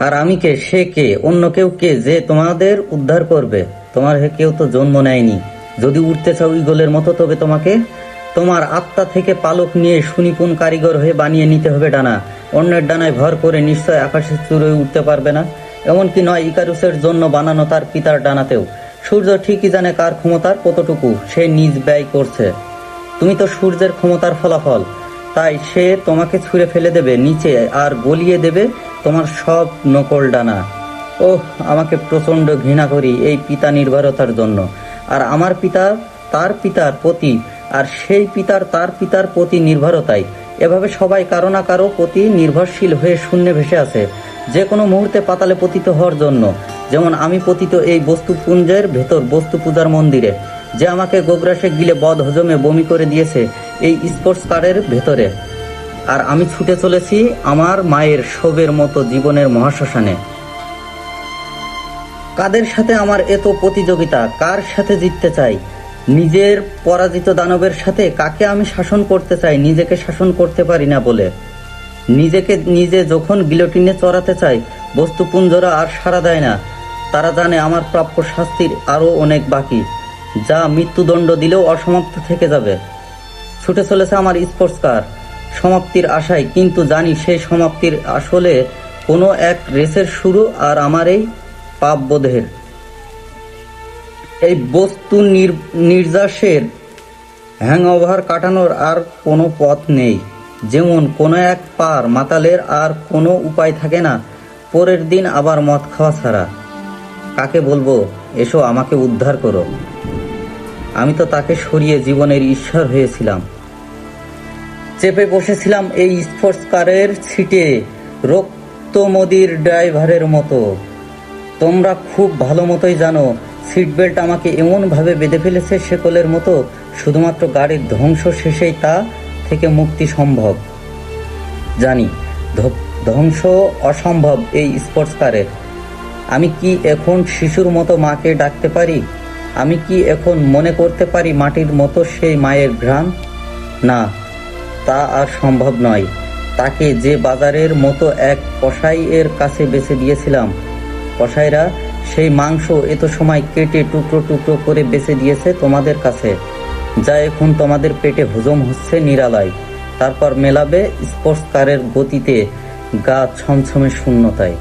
আর আমি কে? সে কে? অন্য কেউ কে? যে তোমাদের উদ্ধার করবে। তোমার হে কেউ তো জন্ম নেয়নি। যদি উঠতে চাও ইগলের মতো, তবে তোমাকে তোমার আত্মা থেকে পালক নিয়ে সুনিপুণ কারিগর হয়ে বানিয়ে নিতে হবে ডানা। অন্যের ডানায় ভর করে নিশ্চয় আকাশে চুরোয় উঠতে পারবে না। এমনকি নয়, ইকারুসের জন্য বানানো তার পিতার ডানাতেও। সূর্য ঠিকই জানে কার ক্ষমতার কতটুকু। সে নিজ ব্যয় করছে। তুমি তো সূর্যের ক্ষমতার ফলাফল। তাই সে তোমাকে ছুঁড়ে ফেলে দেবে, নিচে আর গলিয়ে দেবে তোমার সব নকল ডানা। ওহ, আমাকে প্রচণ্ড ঘৃণা করি এই পিতা নির্ভরতার জন্য। আর আমার পিতা তার পিতার প্রতি, আর সেই পিতার তার পিতার প্রতি নির্ভরতায় এভাবে সবাই কারও না কারও প্রতি নির্ভরশীল হয়ে শূন্যে ভেসে আছে। যে কোনো মুহূর্তে পাতালে পতিত হওয়ার জন্য। যেমন আমি পতিত এই বস্তুপুঞ্জের ভেতর বস্তু পূজার মন্দিরে, যে আমাকে গোগ্রাসে গিলে বদ হজমে বমি করে দিয়েছে এই স্পোর্টস কারের ভেতরে। আর আমি ছুটে চলেছি আমার মায়ের শোবের মতো জীবনের মহাশ্মশানে। কাদের সাথে আমার এত প্রতিযোগিতা? কার সাথে জিততে চাই? নিজের পরাজিত দানবের সাথে কাকে আমি শাসন করতে চাই? নিজেকে শাসন করতে পারি না বলে। নিজেকে, নিজে যখন গিলোটিনে চড়াতে চাই, বস্তুপুঞ্জরা আর সাড়া দেয় না। তারা জানে আমার প্রাপ্য শাস্তির আরও অনেক বাকি, যা মৃত্যুদণ্ড দিলেও অসমাপ্ত থেকে যাবে। ছুটে চলেছে আমার স্পোর্টস কার। সমাপ্তির আশায়, কিন্তু জানি সেই সমাপ্তির আসলে কোনো এক রেসের শুরু আর আমার এই পাপবোধের। এই বস্তু নির- নির্যাসের হ্যাংওভার কাটানোর আর কোনো পথ নেই। যেমন কোনো এক পার মাতালের আর কোনো উপায় থাকে না, পরের দিন আবার মদ খাওয়া ছাড়া। কাকে বলব? এসো আমাকে উদ্ধার করো। আমি তো তাকে সরিয়ে জীবনের ঈশ্বর হয়েছিলাম। চেপে বসেছিলাম এই স্পোর্টস কারের সিটে রক্তমদির ড্রাইভারের মতো। তোমরা খুব ভালো মতোই জানো সিট বেল্ট আমাকে এমনভাবে বেঁধে ফেলেছে শেকলের মতো, শুধুমাত্র গাড়ির ধ্বংস শেষেই তা থেকে মুক্তি সম্ভব। জানি ধ্বংস অসম্ভব এই স্পোর্টস কারের আমি কি এখন শিশুর মতো মাকে ডাকতে পারি? আমি কি এখন মনে করতে পারি মাটির মতো সেই মায়ের ঘ্রাণ? না। তা আর সম্ভব নয়। তাকে যে বাজারের মতো এক কসাইয়ের কাছে বেছে দিয়েছিলাম। কসাইরা, সেই মাংস এত সময় কেটে টুকরো টুকরো করে বেছে দিয়েছে তোমাদের কাছে। যা এখন তোমাদের পেটে হজম হচ্ছে নিরালায়। তারপর মেলাবে স্পোর্টস কারের গতিতে গা ছমছমে শূন্যতায়।